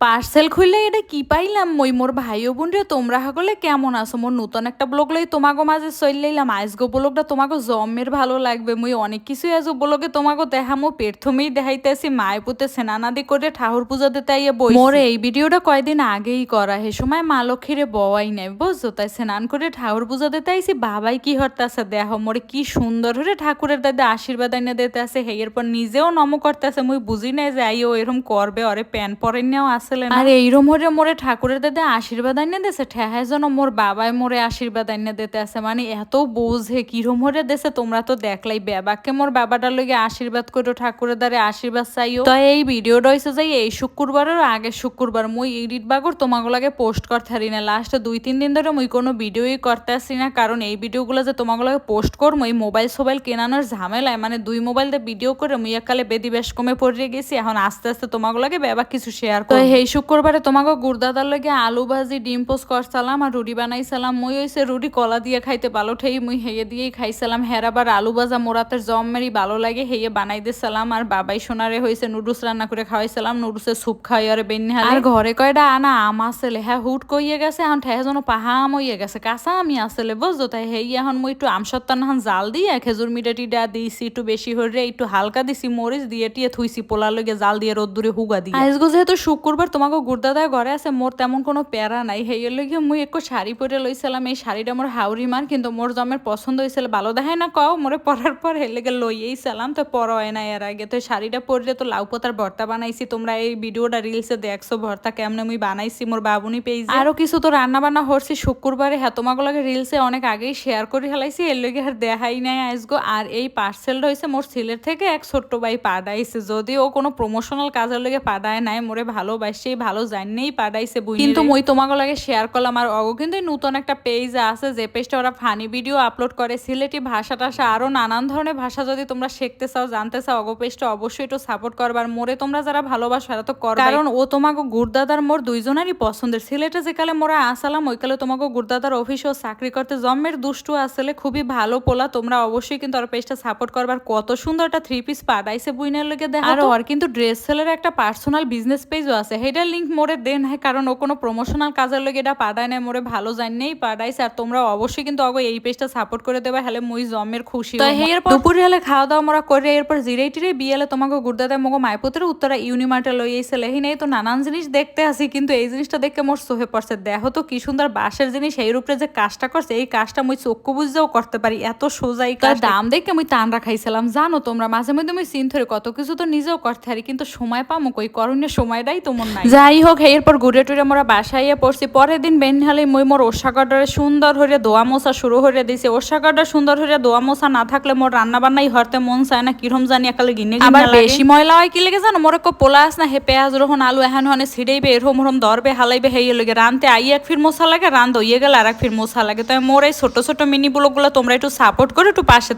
Parcel খুললে এটা কি পাইলাম? মই মোর ভাই ও বোন রে তোমরা সকলে কেমন আছো? মোর নতুন একটা ব্লগ লই তোমাগো মাঝে চললাম আজগো ব্লগটা তোমাকে জমের ভালো লাগবে। মুই অনেক কিছুই আজও ব্লগে তোমাকে দেখামো প্রথমেই দেখাইতেছি মায় পুতে সেনানাদি করে ঠাকুর পূজা দিতে বই মোর এই ভিডিওটা কয়দিন আগেই করা। হে সময় মা লক্ষ্মীরে বওয়াই নাই, বুঝছ? তাই স্নান করে ঠাকুর পূজা দিতে আইছি। বাবাই কি হরতাছে দেহ মোরে কি সুন্দর হরে ঠাকুরের দাদা আশীর্বাদ আইনে দিতে আছে। হে এরপর নিজেও নম করতেছে। মুই বুঝি নাই যে আইও এরকম করবে অরে প্যান পরে নেও আসলে আর এইরম হরে মোরে ঠাকুরের দাদা আশীর্বাদ আইনে দেছে ঠেহায় যেন মোর বাবাই মোরে আশীর্বাদ আইনে দিতে আছে। মানে এত বোঝে কিরম হরে দেছে তোমরা তো দেখলাই বেবাকে মোর বাবাটার লগে আশীর্বাদ করো ঠাকুরের দ্বারে আশীর্বাদ চাইও। তো এই ভিডিওটা হয়েছে যাই এই শুক্রবারের আগের শুক্রবার মুই এডিট বাগর তোমাকে লাগে পোস্ট করতে হারি না। লাস্টে দুই তিন দিন ধরে মুই কোনো ভিডিওই করতে আসছি না কারণ এই ভিডিওগুলো যে তোমাকে লাগে পোস্ট করব এই মোবাইল সোবাইল কেনানোর ঝামেলায় মানে দুই মোবাইল দিয়ে ভিডিও করে মুই একালে বেদি বেশ কমে পড়ে গেছি। এখন আস্তে আস্তে তোমাকে লাগে বেবা কিছু শেয়ার করো এই শুক্রবারে তোমাকে গুরদাদার লগে আলু ভাজি ডিম পোস্ট করছিলাম আর রুটি বানাইছিলাম। মুই হইছে রুটি কলা দিয়ে খাইতে ভালো ঠেই মুই হেয়ে দিয়েই খাইছিলাম। হেরাবার আলু ভাজা মোরাতের জম মেরি ভালো লাগে হেয়ে বানাই দিছিলাম। আর বাবাই সোনারে হয়েছে নুডলস রান্না করে খাওয়াইছিলাম নুডলসের স্যুপ খাই আর বেন্নি আর ঘরে কয়টা আনা? আম আসলে হ্যাঁ হুট কইয়ে গেছে এখন ঠেহে যেন পাহা আম হইয়ে গেছে কাঁচা আমি আসলে বুঝতো তাই হেই এখন মুই একটু আম সত্তান এখন জাল দিয়ে খেজুর মিটা টিডা দিয়েছি একটু বেশি হরে একটু হালকা দিছি মরিচ দিয়ে টিয়ে থুইছি পোলার লগে জাল দিয়ে রোদ্দুরে হুগা দিয়ে। আজগো যেহেতু শুক্রবার তোমাকে গুরদাদায় ঘরে আছে মোর তেমন কোনো প্যারা নাই। হেয়ের লগে মুই একটু শাড়ি পরে লইছিলাম এই শাড়িটা মোর হাউরি মার কিন্তু মোর জমের পছন্দ হয়েছিল ভালো দেখায় না কও মোরে পরার পর হের লেগে লইয়েই সালাম তো পর হয় না এর আগে। তো শাড়িটা পরলে তো লাউ পাতার ভর্তা বানাইছি, তোমরা এই ভিডিওটা রিলসে দেখছ ভর্তা কেমনে মুই বানাইছি মোর বাবুনি পেয়েছি আরও কিছু তো রান্না বান্না হরছি শুক্রবারে হ্যাঁ তোমাকে লাগে রিলসে অনেক আগেই শেয়ার করে হেলাইছি এর লগে আর দেখাই নাই আজগো আর এই পার্সেলটা হয়েছে মোর ছেলের থেকে এক ছোট্ট ভাই পাঠাইছে যদিও ও কোনো প্রমোশনাল কাজের লগে পাঠায় নাই মোরে ভালোবাসে ভালো জানেই পাঠাইছে বুঝি কিন্তু মই তোমাকে লাগে শেয়ার করলাম আর অগো কিন্তু নতুন একটা পেজ আছে যে পেজটা ওরা ফানি ভিডিও আপলোড করে সিলেটি ভাষা টাষা আরও নানান ধরনের ভাষা যদি তোমরা শিখতে চাও জানতে চাও অগো পেজটা অবশ্যই একটু সাপোর্ট করবার মোরে তোমরা যারা ভালোবাসো এরা তো করবে কারণ ও তোমাকে গুরদাদার মোর দুইজনেরই পছন্দের। সিলেটে যেকালে মোরা আসালাম ওইকালে তোমাকে গুরদাদার অফিসেও চাকরি করতে। জম্মের দুষ্টু আসলে খুবই ভালো পোলা তোমরা অবশ্যই কিন্তু ওর পেজটা সাপোর্ট করবার কত সুন্দর একটা থ্রি পিস পাঠাইছে বুইনের লেগে দেখো আর ওর কিন্তু ড্রেস সেলের একটা পার্সোনাল বিজনেস পেজও আছে। সেটার লিঙ্ক মোরে দেন হয় কারণ ও কোনো প্রমোশনাল কাজের লেগে এটা পাঠায় নাই মোরে ভালো জানেই পাঠাইছে আর তোমরা অবশ্যই কিন্তু অগো এই পেজটা সাপোর্ট করে দেবা হলে মুই জমের খুশি তো এরপর দুপুরে হলে খাওয়া দাওয়া মোরা করে এরপর জিরাই টিরে বিয়েলে তোমাকে গুরদাদা মগো মাইপুতের উত্তরা ইউনিমার্টে লই এসে লেহি নেই তো নানান জিনিস দেখতে আসি কিন্তু এই জিনিসটা দেখে মোর সোহে পড়ছে। দেখো তো কি সুন্দর বাঁশের জিনিস এই রূপে যে কাজটা করছে এই কাজটা মুই চক্ষু বুঝতেও করতে পারি। এত সোজাই কাজ দাম দেখে মুই টান রাখাইছিলাম জানো তোমরা? মাঝে মধ্যে মুই চিন ধরে কত কিছু তো নিজেও করতে পারি কিন্তু সময় পামো কই? করণীয় সময়টাই তোমার নাই যাই হোক এরপর ঘুরে টুরে মোরা বাসাইয়ে পড়ছি। পরের দিন বেনহালে মুই মোর ওষাগডরে সুন্দর হয়ে দোয়া মোছা শুরু হয়ে দিছে। ওষাগডা সুন্দর হয়ে দোয়া মোছা না থাকলে মোর রান্না বান্নাই হরতে মন চায় না কিরম জানি একালে গিনে আবার বেশি ময়লা হয় কি লেগে জানো? মোর একো পোলা আস না হে পেঁয়াজ রহন আলু এহান হনে ছিড়াইবে এরম হরম দরবে হালাইবে হেয়ে লেগে রানতে আই এক ফির মশা লাগে রান দইয়ে গেলে আর এক ফির মশা লাগে। তাই মোর এই ছোট ছোট মিনি ব্লগগুলো তোমরা একটু সাপোর্ট করে একটু পাশে